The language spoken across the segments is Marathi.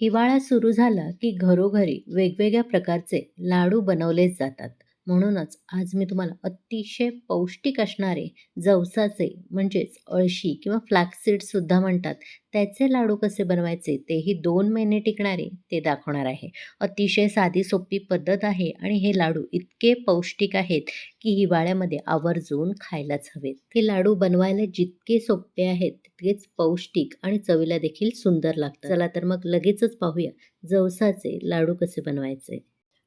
हिवाळा सुरू झाला की घरोघरी वेगवेगळ्या प्रकारचे लाडू बनवले जातात. म्हणूनच आज मी तुम्हाला अतिशय पौष्टिक असणारे जवसाचे म्हणजेच अळशी किंवा फ्लॅक्सीडसुद्धा म्हणतात. त्याचे लाडू कसे बनवायचे तेही दोन महिने टिकणारे ते दाखवणार आहे. अतिशय साधी सोपी पद्धत आहे आणि हे लाडू इतके पौष्टिक आहेत की हिवाळ्यामध्ये आवर्जून खायलाच हवेत. हे लाडू बनवायला जितके सोपे आहेत तितकेच पौष्टिक आणि चवीला देखील सुंदर लागतात. चला तर मग लगेचच पाहूया जवसाचे लाडू कसे बनवायचे.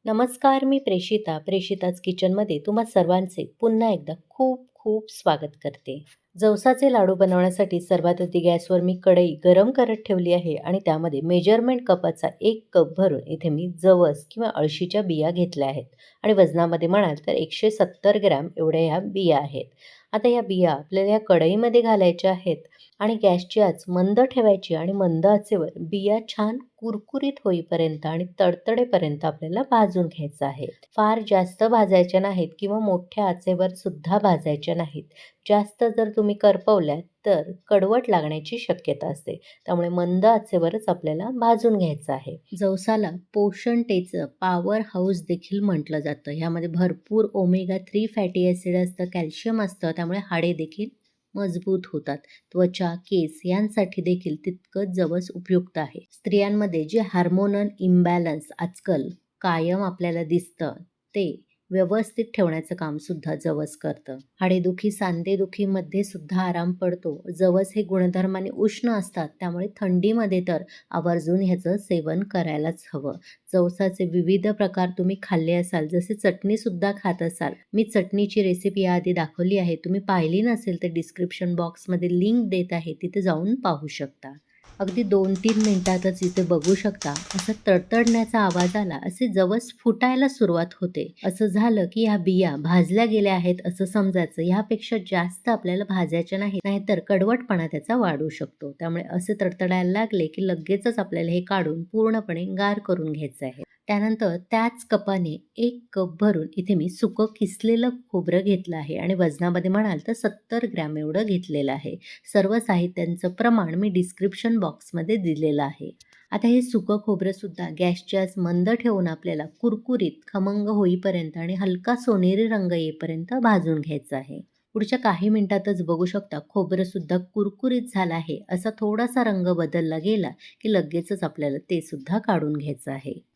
नमस्कार मी प्रेषिता प्रेषिताच किचनमध्ये तुम्हा सर्वांचे पुन्हा एकदा खूप खूप स्वागत करते. जवसाचे लाडू बनवण्यासाठी सर्वात आधी गॅसवर मी कढई गरम करत ठेवली आहे आणि त्यामध्ये मेजरमेंट कपाचा एक कप भरून इथे मी जवस किंवा अळशीच्या बिया घेतल्या आहेत. आणि वजनामध्ये म्हणाल तर एकशे सत्तर ग्रॅम एवढ्या ह्या बिया आहेत. आता या बिया आपल्याला या कढईमध्ये घालायच्या आहेत. आणि गॅसची आच मंद ठेवायची आणि मंद आचेवर बिया छान कुरकुरीत होईपर्यंत आणि तडतडेपर्यंत आपल्याला भाजून घ्यायचं आहे. फार जास्त भाजायच्या नाहीत किंवा मोठ्या आचेवर सुद्धा भाजायच्या नाहीत. जास्त जर तुम्ही करपवल्यात तर कडवट लागण्याची शक्यता असते. त्यामुळे मंद आचेवरच आपल्याला भाजून घ्यायचं आहे. जवसाला पोषण टेचं पॉवर हाऊस देखील म्हटलं जातं. ह्यामध्ये भरपूर ओमेगा थ्री फॅटी ॲसिड असतं कॅल्शियम असतं त्यामुळे हाडे देखील मजबूत होतात. त्वचा केस यांसाठी देखील तितकंच जवस उपयुक्त आहे. स्त्रियांमध्ये जे हार्मोनल इम्बॅलन्स आजकाल कायम आपल्याला दिसतं ते व्यवस्थित ठेवण्याचं काम सुद्धा जवस करतं. हाडेदुखी सांधेदुखीमध्ये सुद्धा आराम पडतो. जवस हे गुणधर्माने उष्ण असतात त्यामुळे थंडीमध्ये तर आवर्जून ह्याचं सेवन करायलाच हवं. जवसाचे विविध प्रकार तुम्ही खाल्ले असाल जसे चटणी सुद्धा खात असाल. मी चटणीची रेसिपी याआधी दाखवली आहे. तुम्ही पाहिली नसेल तर डिस्क्रिप्शन बॉक्समध्ये लिंक देत आहे. तिथे जाऊन पाहू शकता. अगदी दोन तीन मिनिटातच इथे बघू शकता असं तडतडण्याचा आवाज आला असे जवस फुटायला सुरुवात होते. असं झालं की ह्या बिया भाजल्या गेल्या आहेत असं समजायचं. ह्यापेक्षा जास्त आपल्याला भाजायच्या नाही नाहीतर कडवटपणा त्याचा वाढू शकतो. त्यामुळे असे तडतडायला लागले की लगेचच आपल्याला हे काढून पूर्णपणे गार करून घ्यायचं आहे. त्यानंतर त्याच कपाने एक कप भरून इथे मी सुकं किसलेलं खोबरं घेतलं आहे. आणि वजनामध्ये म्हणाल तर सत्तर ग्रॅम एवढं घेतलेलं आहे. सर्व साहित्यांचं प्रमाण मी डिस्क्रिप्शन बॉक्समध्ये दिलेलं आहे. आता हे सुकं खोबरंसुद्धा गॅसच्या मंद ठेवून आपल्याला कुरकुरीत खमंग होईपर्यंत आणि हलका सोनेरी रंग येईपर्यंत भाजून घ्यायचं आहे. पुढच्या काही मिनिटातच बघू शकता खोबरंसुद्धा कुरकुरीत झालं आहे. असा थोडासा रंग बदलला गेला की लगेचच आपल्याला ते सुद्धा काढून घ्यायचं आहे.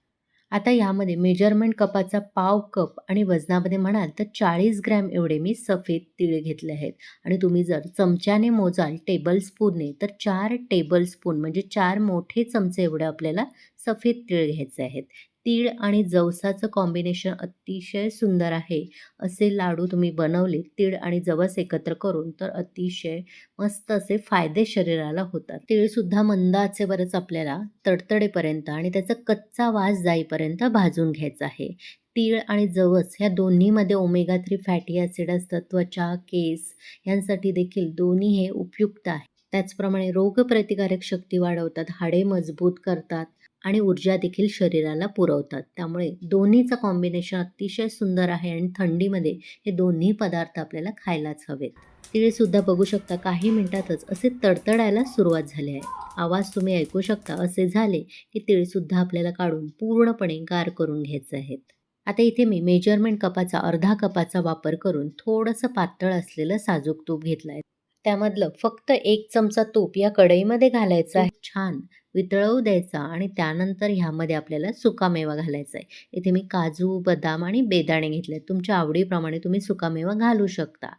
आता यामध्ये मेजरमेंट कपाचा पाव कप आणि वजनामध्ये म्हणाल तर चाळीस ग्रॅम एवढे मी सफेद तिळ घेतले आहेत. आणि तुम्ही जर चमच्याने मोजाल टेबलस्पूनने तर चार टेबल स्पून म्हणजे चार मोठे चमचे एवढे आपल्याला सफेद तिळ घ्यायचे आहेत. तीळ आणि जवसाचं कॉम्बिनेशन अतिशय सुंदर आहे. असे लाडू तुम्ही बनवले तीळ आणि जवस एकत्र करून तर अतिशय मस्त असे फायदे शरीराला होतात. तीळसुद्धा मंद आचेवरच आपल्याला तडतडेपर्यंत आणि त्याचा कच्चा वास जाईपर्यंत भाजून घ्यायचा आहे. तीळ आणि जवस ह्या दोन्हीमध्ये ओमेगा थ्री फॅटी ॲसिड असतं त्वचा केस यांसाठी देखील दोन्ही हे उपयुक्त आहे. त्याचप्रमाणे रोगप्रतिकारक शक्ती वाढवतात हाडे मजबूत करतात आणि ऊर्जा देखील शरीराला पुरवतात. त्यामुळे दोन्हीचं कॉम्बिनेशन अतिशय सुंदर आहे आणि थंडीमध्ये हे दोन्ही पदार्थ आपल्याला खायलाच हवेत. तिळेसुद्धा बघू शकता काही मिनिटातच असे तडतडायला सुरुवात झाली आहे. आवाज तुम्ही ऐकू शकता असे झाले की तिळसुद्धा आपल्याला काढून पूर्णपणे गार करून घ्यायचे आहेत. आता इथे मी मेजरमेंट कपाचा अर्धा कपाचा वापर करून थोडंसं पातळ असलेलं साजूक तूप घेतलं आहे त्यामधलं फक्त एक चमचा तूप या कढईमध्ये घालायचं आहे. छान. वितळवू द्यायचा आणि त्यानंतर ह्यामध्ये आपल्याला सुकामेवा घालायचा आहे. इथे मी काजू बदाम आणि बेदाणे घेतले तुमच्या आवडीप्रमाणे तुम्ही सुकामेवा घालू शकता.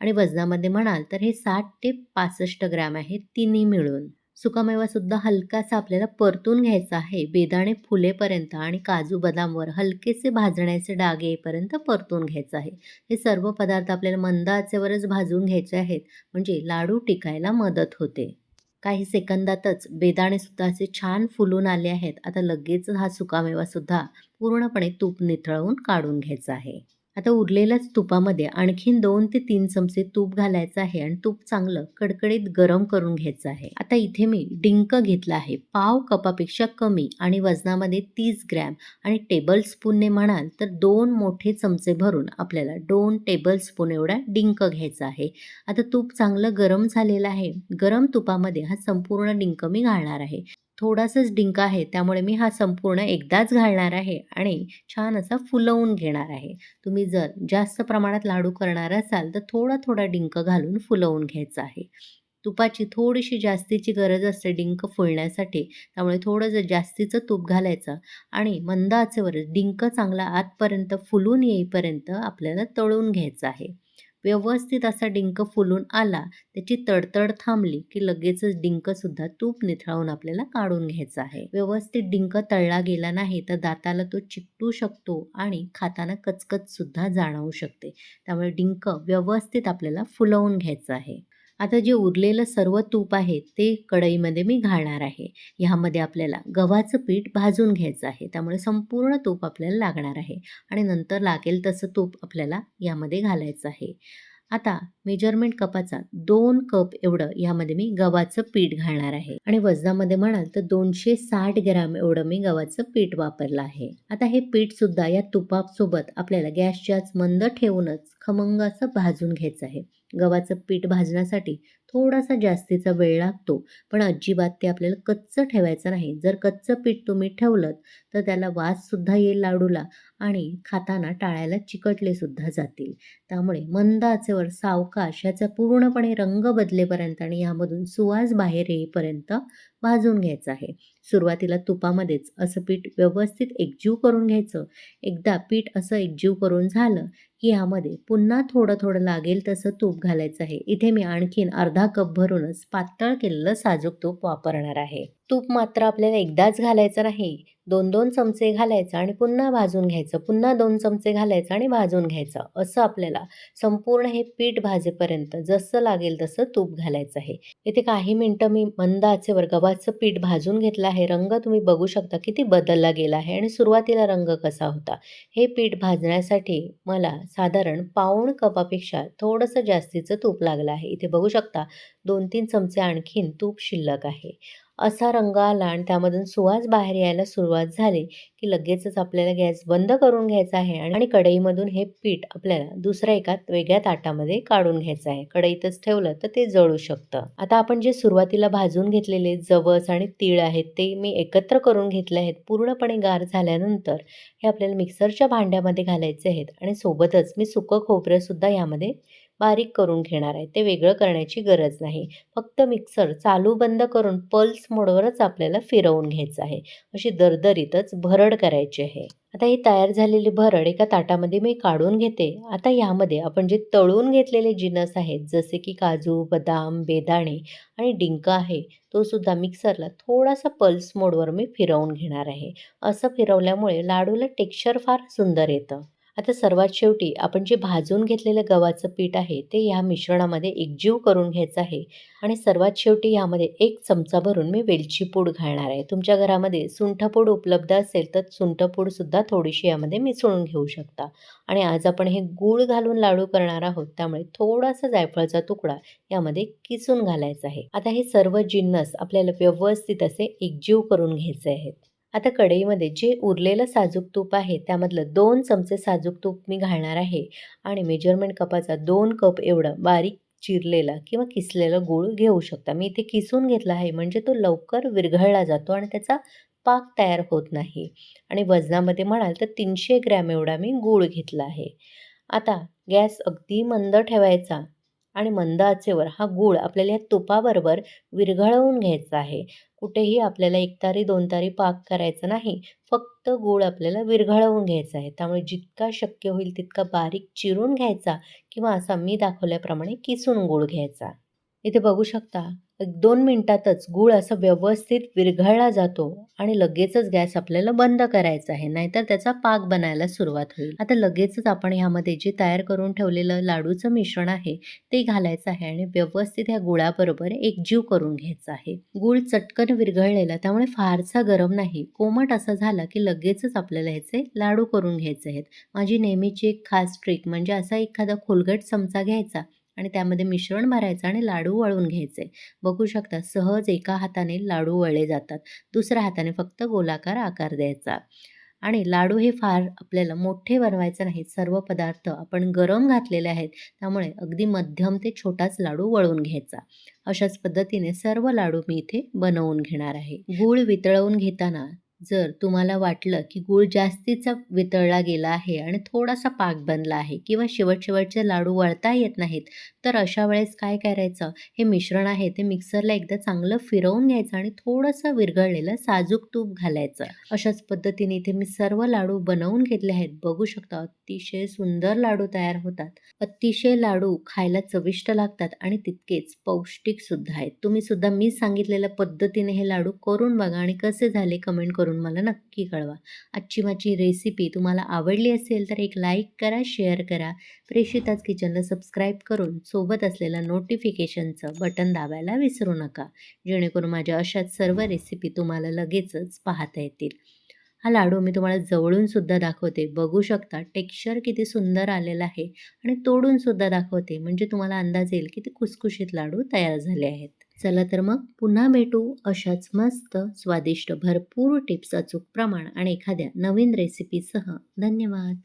आणि वजनामध्ये म्हणाल तर हे साठ ते पासष्ट ग्रॅम आहे तिन्ही मिळून. सुकामेवासुद्धा हलकासा आपल्याला परतून घ्यायचा आहे. बेदाणे फुलेपर्यंत आणि काजू बदामवर हलकेसे भाजण्याचे डाग येईपर्यंत परतून घ्यायचं आहे. हे सर्व पदार्थ आपल्याला मंद आचेवरच भाजून घ्यायचे आहेत म्हणजे लाडू टिकायला मदत होते. काही सेकंदातच बेदाणेसुद्धा असे छान फुलून आले आहेत. आता लगेच हा सुकामेवासुद्धा पूर्णपणे तूप निथळवून काढून घ्यायचा आहे. आता उरलेल्याच तुपामध्ये आणखीन दोन ते तीन चमचे तूप घालायचं आहे आणि तूप चांगलं कडकडीत गरम करून घ्यायचं आहे. आता इथे मी डिंक घेतला आहे. पाव कपापेक्षा कमी आणि वजनामध्ये तीस ग्रॅम आणि टेबल स्पूनने म्हणाल तर दोन मोठे चमचे भरून आपल्याला दोन टेबल स्पून एवढा डिंक घ्यायचा आहे. आता तूप चांगलं गरम झालेलं आहे. गरम तुपामध्ये हा संपूर्ण डिंक मी घालणार आहे. थोडासाच डिंक आहे त्यामुळे मी हा संपूर्ण एकदाच घालणार आहे आणि छान असा फुलवून घेणार आहे. तुम्ही जर जास्त प्रमाणात लाडू करणार असाल तर थोडा थोडा डिंक घालून फुलवून घ्यायचा आहे. तुपाची थोडीशी जास्तीची गरज असते डिंक फुलण्यासाठी त्यामुळे थोडं जर जास्तीचं तूप घालायचं आणि मंद आचेवर डिंक चांगला आतपर्यंत फुलून येईपर्यंत आपल्याला तळून घ्यायचं आहे. व्यवस्थित असा डिंक फुलून आला त्याची तडतड थांबली की लगेचच डिंकसुद्धा तूप निथळवून आपल्याला काढून घ्यायचा आहे. व्यवस्थित डिंक तळला गेला नाही तर दाताला तो चिकटू शकतो आणि खाताना कचकचसुद्धा जाणवू शकते. त्यामुळे डिंक व्यवस्थित आपल्याला फुलवून घ्यायचं आहे. आता जे उरलेलं सर्व तूप आहे ते कढईमध्ये मी घालणार आहे. ह्यामध्ये आपल्याला गव्हाचं पीठ भाजून घ्यायचं आहे. त्यामुळे संपूर्ण तूप आपल्याला लागणार आहे. आणि नंतर लागेल तसं तूप आपल्याला यामध्ये घालायचं आहे. आता मेजरमेंट कपाचा दोन कप एवढं यामध्ये मी गव्हाचं पीठ घालणार आहे. आणि वजनामध्ये म्हणाल तर दोनशे साठ ग्रॅम एवढं मी गव्हाचं पीठ वापरलं आहे. आता हे पीठ सुद्धा या तुपासोबत आपल्याला गॅसच्याच मंद ठेवूनच खमंग असं भाजून घ्यायचं आहे. गव्हाचं पीठ भाजण्यासाठी थोडासा जास्तीचा वेळ लागतो. पण अजिबात ते आपल्याला कच्चं ठेवायचं नाही. जर कच्चं पीठ तुम्ही ठेवलं तर त्याला वाससुद्धा येईल लाडूला. आणि खाताना टाळायला चिकटले सुद्धा जातील. त्यामुळे मंद आचेवर सावकाश ह्याचा पूर्णपणे रंग बदलेपर्यंत आणि यामधून सुवास बाहेर येईपर्यंत भाजून घ्यायचं आहे. सुरुवातीला तुपामध्येच असं पीठ व्यवस्थित एकजीव करून घ्यायचं. एकदा पीठ असं एकजीव करून झालं की ह्यामध्ये पुन्हा थोडं थोडं लागेल तसं तूप घालायचं आहे. इथे मी आणखीन अर्धा कप भरूनच पातळ केलेलं साजूक तूप वापरणार आहे. तूप मात्र आपल्याला एकदाच घालायचं नाही. दोन दोन चमचे घालायचं आणि पुन्हा भाजून घ्यायचं. पुन्हा दोन चमचे घालायचं आणि भाजून घ्यायचं. असं आपल्याला संपूर्ण हे पीठ भाजेपर्यंत जसं लागेल तसं तूप घालायचं आहे. इथे काही मिनटं मी मंद आचेवर गव्हाचं पीठ भाजून घेतलं आहे. रंग तुम्ही बघू शकता किती बदलला गेला आहे आणि सुरुवातीला रंग कसा होता. हे पीठ भाजण्यासाठी मला साधारण पाऊण कपापेक्षा थोडंसं जास्तीचं तूप लागलं आहे. इथे बघू शकता दोन तीन चमचे आणखीन तूप शिल्लक आहे. असा रंग आला आणि त्यामधून सुवास बाहेर यायला सुरुवात झाली की लगेचच आपल्याला गॅस बंद करून घ्यायचा आहे आणि कढईमधून हे पीठ आपल्याला दुसऱ्या एका वेगळ्या ताटामध्ये काढून घ्यायचं आहे. कढईतच ठेवलं तर ते जळू शकतं. आता आपण जे सुरुवातीला भाजून घेतलेले जवस आणि तीळ आहेत ते मी एकत्र करून घेतले आहेत. पूर्णपणे गार झाल्यानंतर हे आपल्याला मिक्सरच्या भांड्यामध्ये घालायचे आहेत आणि सोबतच मी सुकं खोबरंसुद्धा यामध्ये बारीक करून घेणार आहे. ते वेगळं करण्याची गरज नाही. फक्त मिक्सर चालू बंद करून पल्स मोडवरच आपल्याला फिरवून घ्यायचं आहे. अशी दरदरीतच भरड करायची आहे. आता ही तयार झालेली भरड एका ताटामध्ये मी काढून घेते. आता यामध्ये आपण जे तळून घेतलेले जिनस आहेत जसे की काजू बदाम बेदाणे आणि डिंक आहे तो सुद्धा मिक्सरला थोडासा पल्स मोडवर मी फिरवून घेणार आहे. असं फिरवल्यामुळे लाडूला टेक्स्चर फार सुंदर येतं. आता सर्वात शेवटी आपण जे भाजून घेतलेलं गव्हाचं पीठ आहे ते ह्या मिश्रणामध्ये एकजीव करून घ्यायचं आहे. आणि सर्वात शेवटी यामध्ये एक चमचा भरून मी वेलची पूड घालणार आहे. तुमच्या घरामध्ये सुंठपूड उपलब्ध असेल तर सुंठपूडसुद्धा थोडीशी यामध्ये मिसळून घेऊ शकता. आणि आज आपण हे गूळ घालून लाडू करणार आहोत त्यामुळे थोडासा जायफळचा तुकडा यामध्ये किसून घालायचा आहे. आता हे सर्व जिन्नस आपल्याला व्यवस्थित असे एकजीव करून घ्यायचे आहेत. आता कढईमध्ये जे उरलेलं साजूक तूप आहे त्यामधलं दोन चमचे साजूक तूप मी घालणार आहे. आणि मेजरमेंट कपाचा दोन कप एवढं बारीक चिरलेला किंवा किसलेला गूळ घेऊ शकता. मी इथे किसून घेतला आहे म्हणजे तो लवकर विरघळला जातो आणि त्याचा पाक तयार होत नाही. आणि वजनामध्ये म्हणाल तर तीनशे ग्रॅम एवढा मी गूळ घेतला आहे. आता गॅस अगदी मंद ठेवायचा आणि मंद आचेवर हा गूळ आपल्याला या तुपाबरोबर विरघळवून घ्यायचा आहे. कुठेही आपल्याला एक तारी दोन तारी पाक करायचा नाही. फक्त गूळ आपल्याला विरघळवून घ्यायचा आहे. त्यामुळे जितका शक्य होईल तितका बारीक चिरून घ्यायचा किंवा असा मी दाखवल्याप्रमाणे किसून गूळ घ्यायचा. इथे बघू शकता दोन मिनटातच गूळ असं व्यवस्थित विरघळला जातो आणि लगेचच गॅस आपल्याला बंद करायचा आहे नाहीतर त्याचा पाक बनायला सुरुवात होईल. आता लगेचच आपण ह्यामध्ये जे तयार करून ठेवलेलं लाडूचं मिश्रण आहे ते घालायचं आहे आणि व्यवस्थित ह्या गुळाबरोबर एकजीव करून घ्यायचा आहे. गूळ चटकन विरघळलेला त्यामुळे फारसा गरम नाही. कोमट असा झाला की लगेचच आपल्याला ह्याचे लाडू करून घ्यायचे आहेत. माझी नेहमीची एक खास ट्रिक म्हणजे असा एखादा खोलगट चमचा घ्यायचा आणि त्यामध्ये मिश्रण भरायचं आणि लाडू वळून घ्यायचे. बघू शकता सहज एका हाताने लाडू वळले जातात. दुसऱ्या हाताने फक्त गोलाकार आकार द्यायचा. आणि लाडू हे फार आपल्याला मोठे बनवायचे नाहीत सर्व पदार्थ आपण गरम घातलेले आहेत त्यामुळे अगदी मध्यम ते छोटाच लाडू वळवून घ्यायचा. अशाच पद्धतीने सर्व लाडू मी इथे बनवून घेणार आहे. गूळ वितळवून घेताना जर तुम्हाला वाटलं की गूळ जास्तीचा वितळला गेला आहे आणि थोडासा पाक बनला आहे किंवा शेवट शेवटचे लाडू वळता येत नाहीत तर अशा वेळेस काय करायचं? हे मिश्रण आहे ते मिक्सरला एकदा चांगलं फिरवून घ्यायचं आणि थोडंसं विरघळलेलं साजूक तूप घालायचं. अशाच पद्धतीने इथे मी सर्व लाडू बनवून घेतले आहेत. बघू शकता अतिशय सुंदर लाडू तयार होतात. अतिशय लाडू खायला चविष्ट लागतात आणि तितकेच पौष्टिक सुद्धा आहेत. तुम्ही सुद्धा मी सांगितलेल्या पद्धतीने हे लाडू करून बघा आणि कसे झाले कमेंट करून मला नक्की कळवा. आजची माझी रेसिपी तुम्हाला आवडली असेल तर एक लाईक करा शेअर करा. प्रेषिताच किचनला सबस्क्राईब करून सोबत असलेलं नोटिफिकेशनचं बटन दाबायला विसरू नका. जेणेकरून माझ्या अशाच सर्व रेसिपी तुम्हाला लगेचच पाहता येतील. हा लाडू मी तुम्हाला जवळूनसुद्धा दाखवते. बघू शकता टेक्स्चर किती सुंदर आलेलं आहे आणि तोडूनसुद्धा दाखवते. म्हणजे तुम्हाला अंदाज येईल किती खुसखुशीत लाडू तयार झाले आहेत. चला तर मग पुन्हा भेटू अशाच मस्त स्वादिष्ट भरपूर टिप्स अचूक प्रमाण आणि एखाद्या नवीन रेसिपीसह धन्यवाद.